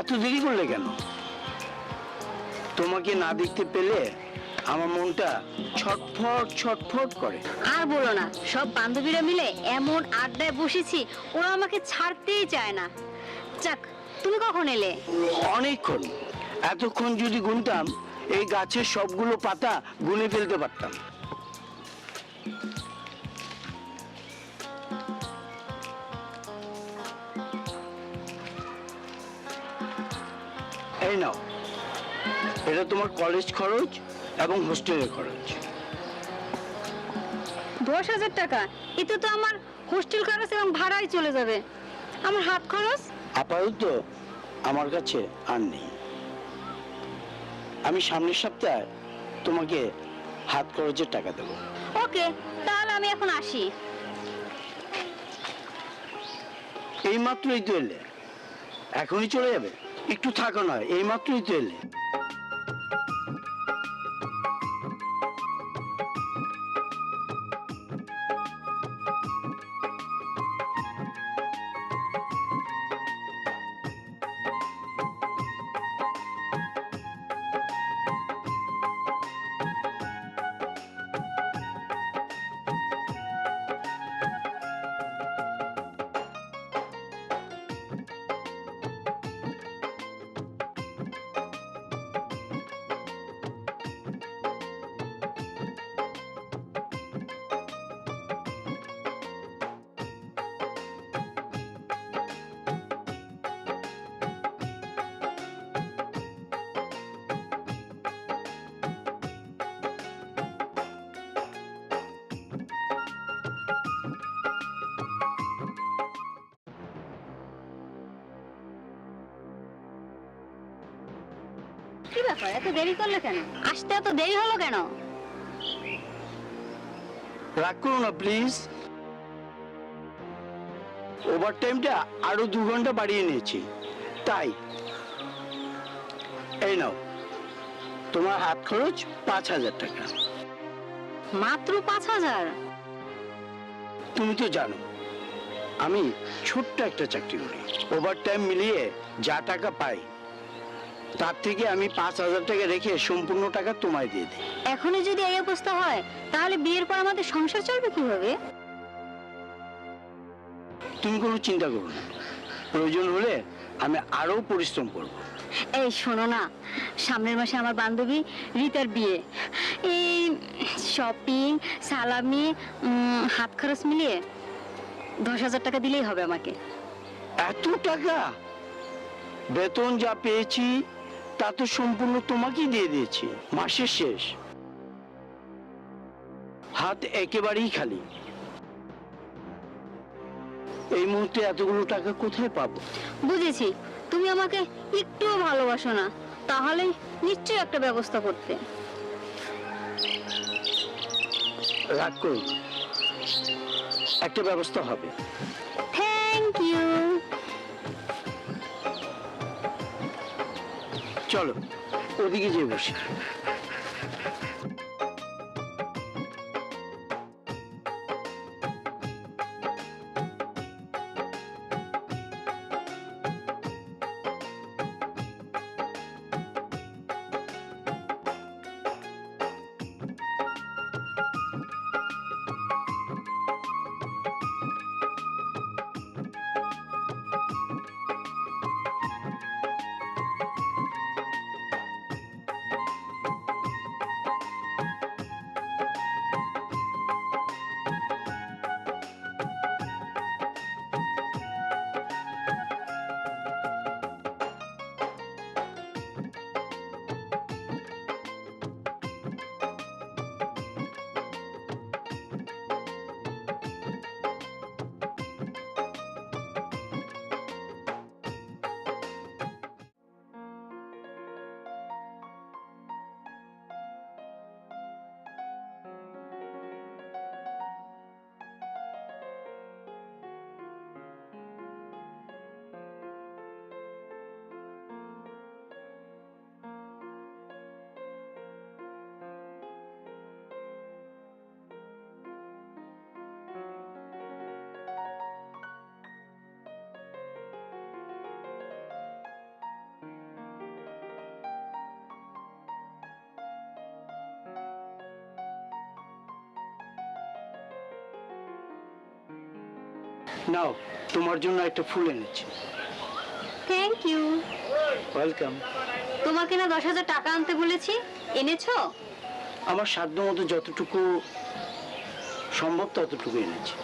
এত দেরি করলে কেন? তোমাকে না দেখতে পেলে আমার মনটা ছটফট ছটফট করে। আর বলো না সব বান্ধবীরা মিলে এমন আড্ডায় বসেছি ওরা আমাকে ছাড়তেই চায় না। যাক তুমি কখন এলে? অনেকক্ষণ। এতক্ষণ যদি গুনতাম এই গাছের সবগুলো পাতা গুনে ফেলতে পারতাম। এই নাও। এটা তোমার কলেজ খরচ এবং হোস্টেলের খরচ। দশ হাজার টাকা। এতে তো আমার হোস্টেল খরচ এবং ভাড়াই চলে যাবে। আমার হাত খরচ? আপাতত আমার কাছে আর নেই। আমি সামনের সপ্তাহে তোমাকে হাত খরচের টাকা দেবো। ওকে তাহলে আমি এখন আসি। এই মাত্রই তো এলে। এখনই চলে যাবে? একটু থাকো না এই মাত্রই তো এলে ব্যাপার? এত দেরি করলে কেন? আসতে এত দেরি হলো কেন? রাগ করো না প্লিজ ওভার টাইমটা আরও দু ঘণ্টা বাড়িয়ে নিয়েছি। তাই এই নাও তোমার হাত খরচ পাঁচ হাজার টাকা। মাত্র পাঁচ হাজার? তুমি তো জানো আমি ছোট্ট একটা চাকরি করি। ওভার টাইম মিলিয়ে যা টাকা পাই তার থেকে আমি পাঁচ হাজার টাকা রেখে সম্পূর্ণ টাকা তোমায় দিয়ে দিই। এখনই যদি এই অবস্থা হয় তাহলে বিয়ের পর আমাদের সংসার চলবে কীভাবে? তুমি কোনো চিন্তা করো না। প্রয়োজন হলে আমি আরও পরিশ্রম করব। এই শোনো না সামনের মাসে আমার বান্ধবী রিতার বিয়ে। এই শপিং সালামি উম, হাত খরচ মিলিয়ে দশ হাজার টাকা দিলেই হবে আমাকে। এত টাকা? বেতন যা পেয়েছি তা তো সম্পূর্ণ তোমাকেই দিয়ে দিয়েছি মাসের শেষ। হাত একেবারেই খালি। এই মুহূর্তে এতগুলো টাকা কোথায় পাবো? বুঝেছি তুমি আমাকে একটুও ভালোবাসো না তাহলে নিশ্চয়ই একটা ব্যবস্থা করতে। রাগ করো না। একটা ব্যবস্থা হবে। থ্যাংক ইউ চলো ওদিকে যেয়ে বসি। নাও তোমার জন্য একটা ফুল এনেছি। থ্যাংক ইউ ওয়েলকাম তোমাকে না দশ হাজার টাকা আনতে বলেছি। এনেছো? আমার সাধ্য মতো যতটুকু সম্ভব ততটুকু এনেছি।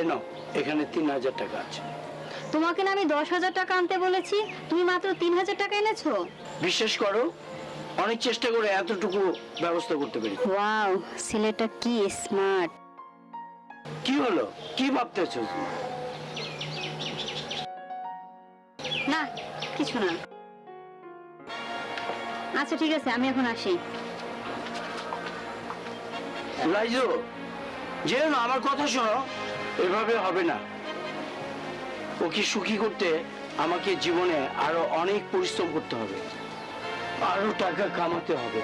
এ নাও এখানে তিন হাজার টাকা আছে। তোমাকে না আমি দশ হাজার টাকা আনতে বলেছি। তুমি মাত্র তিন হাজার টাকা এনেছো? বিশ্বাস করো অনেক চেষ্টা করে এতটুকু ব্যবস্থা করতে পেরেছি। ওয়াও ছেলেটা কি স্মার্ট কি হলো? কি ভাবতেছো তুমি? না, কিছু না। আচ্ছা ঠিক আছে, আমি এখন আসি। যেও না আমার কথা শোনো, এভাবে হবে না। ওকে সুখী করতে আমাকে জীবনে আরও অনেক পরিশ্রম করতে হবে। আরও টাকা কামাতে হবে।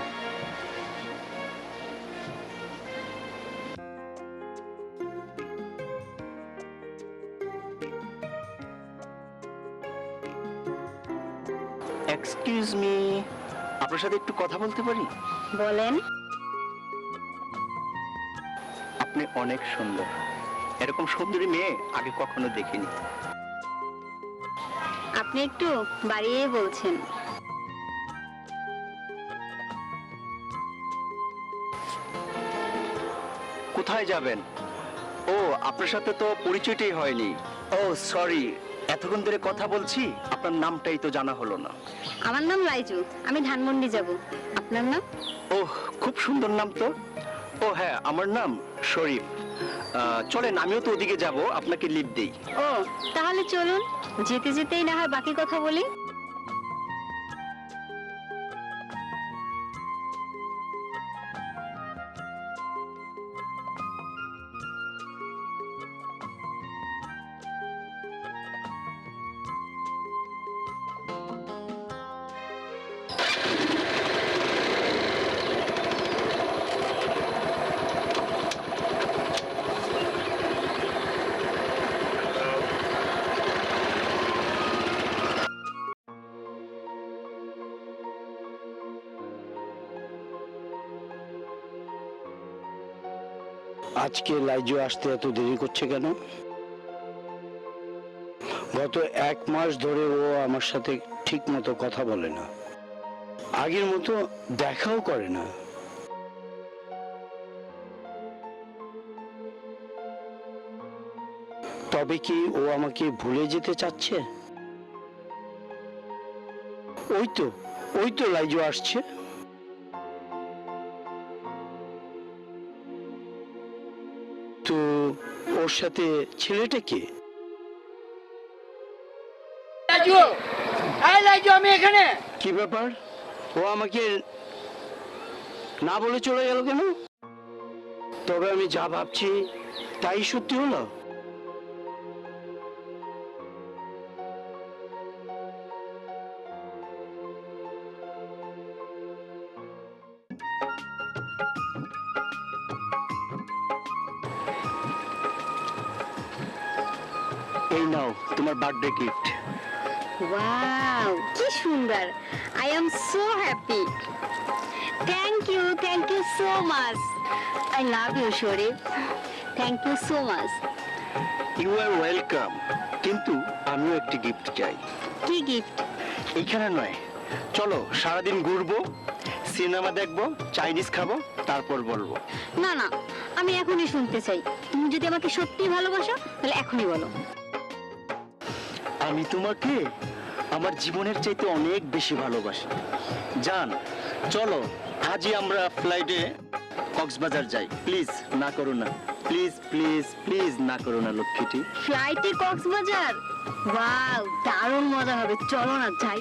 এক্সকিউজ মি আপনার সাথে একটু কথা বলতে পারি? বলেন। আপনি অনেক সুন্দর। এরকম সুন্দরী মেয়ে আগে কখনো দেখিনি। আপনি একটু বাড়িয়ে বলছেন। কোথায় যাবেন? ও আপনার সাথে তো পরিচয়টাই হয়নি। ও সরি এতক্ষণ ধরে কথা বলছি আপনার নামটাই তো জানা হলো না। আমার নাম রাইজু আমি ধানমন্ডি যাব। আপনার নাম? ওহ খুব সুন্দর নাম তো। ও হ্যাঁ আমার নাম শরীফ। চলেন আমিও তো ওদিকে যাব আপনাকে লিভ দেই। ও তাহলে চলুন যেতে যেতেই না হয় বাকি কথা বলি। আজকে লাইজু আসতে এত দেরি করছে কেন? গত এক মাস ধরে ও আমার সাথে ঠিক মতো কথা বলে না। আগের মতো দেখাও করে না। তবে কি ও আমাকে ভুলে যেতে চাচ্ছে? ওই তো ওই তো লাইজু আসছে। তো ওর সাথে ছেলেটা কে? আমি এখানে। কি ব্যাপার? ও আমাকে না বলে চলে গেল কেন? তবে আমি যা ভাবছি তাই সত্যি হলো? বার্থডে গিফট ওয়াও কি সুন্দর। I am so happy thank you thank you so much I love you Sharif thank you so much you are welcome কিন্তু আমিও একটি গিফট চাই। কি গিফট এইখানে নয়। চলো সারাদিন ঘুরবো সিনেমা দেখব চাইনিজ খাব তারপর বলব। না না আমি এখনই শুনতে চাই। তুমি যদি আমাকে সত্যি ভালোবাসো তাহলে এখনই বলো। আমি তোমাকে আমার জীবনের চাইতে অনেক বেশি ভালোবাসি। জান চলো আজই আমরা ফ্লাইটে কক্সবাজার যাই। প্লিজ না করো না। প্লিজ প্লিজ প্লিজ না করো না লক্ষ্মীটি। ফ্লাইটে কক্সবাজার? ওয়াও দারুণ মজা হবে। চলো না যাই।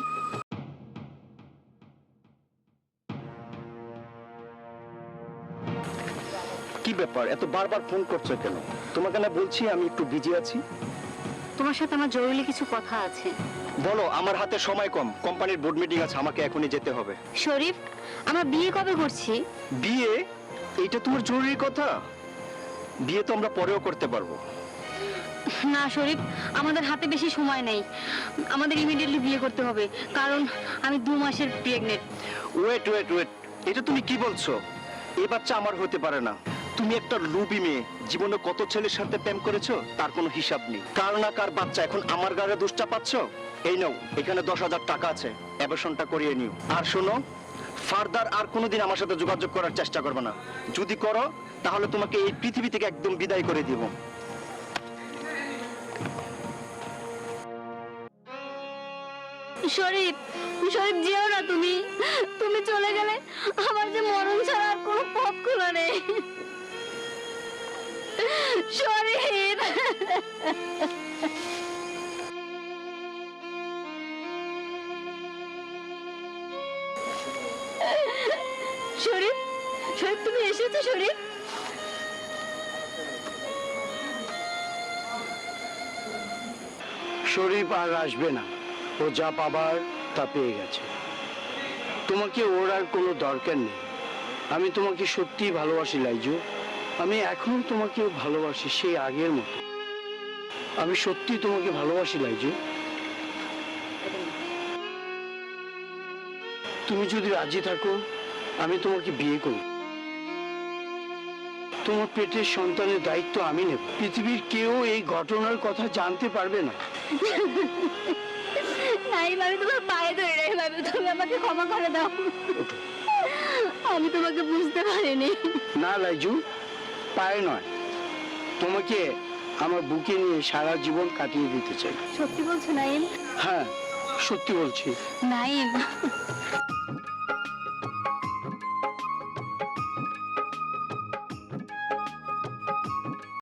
কি ব্যাপার? এত বারবার ফোন করছ কেন? তোমাকে না বলছি আমি একটু বিজি আছি? তোমার সাথে আমার জরুরি কিছু কথা আছে। বলো আমার হাতে সময় কম। কোম্পানির বোর্ড মিটিং আছে আমাকে এখনই যেতে হবে। শরীফ আমরা বিয়ে কবে করছি? বিয়ে? এইটা তোমার জরুরি কথা? বিয়ে তো আমরা পরেও করতে পারব। না শরীফ আমাদের হাতে বেশি সময় নেই। আমাদের ইমিডিয়েটলি বিয়ে করতে হবে কারণ আমি দু মাসের প্রেগনেন্ট ওয়েট ওয়েট ওয়েট এটা তুমি কি বলছো? এই বাচ্চা আমার হতে পারে না। তুমি একটা লুবি মেয়ে। জীবনে কত ছেলের সাথে প্রেম করেছ, তার কোনো হিসাব নেই। কার না কার বাচ্চা এখন আমার গাড়ে দুষ্টা পাচ্ছ এই নাও, এখানে দশ হাজার টাকা আছে অ্যাবেশনটা করিয়ে নিও। আর শোনো, ফার্দার আর কোনোদিন আমার সাথে যোগাযোগ করার চেষ্টা করবে না। যদি করো, তাহলে তোমাকে এই পৃথিবী থেকে একদম বিদায় করে দিব। শরীফ শরীফ, যেও না তুমি। তুমি চলে গেলে আমার যে মরণ ছাড়া আর কোনো পথ খোলা নেই। শরীফ শরীফ শরীফ তুমি এসেছ শরীফ শরীফ আর আসবে না। ও যা পাবার, তা পেয়ে গেছে। তোমাকে ওর আর কোনো দরকার নেই। আমি তোমাকে সত্যিই ভালোবাসি, লাইজু। আমি এখনও তোমাকে ভালোবাসি সেই আগের মতো। আমি সত্যি তোমাকে ভালোবাসি লাইজু। তুমি যদি রাজি থাকো আমি তোমাকে বিয়ে করব। তোমার পেটের সন্তানের দায়িত্ব আমি নেব। পৃথিবীর কেউ এই ঘটনার কথা জানতে পারবে না। নাই আমি তোমার পায়ে ধরে রে ভাবি তুমি আমাকে ক্ষমা করে দাও। আমি তোমাকে বুঝতে পারিনি। না লাইজু পায়ে নয়। তোমাকে আমার বুকে নিয়ে সারা জীবন কাটিয়ে দিতে চাই। সত্যি বলছো নাইম? হ্যাঁ সত্যি বলছি। নাইম?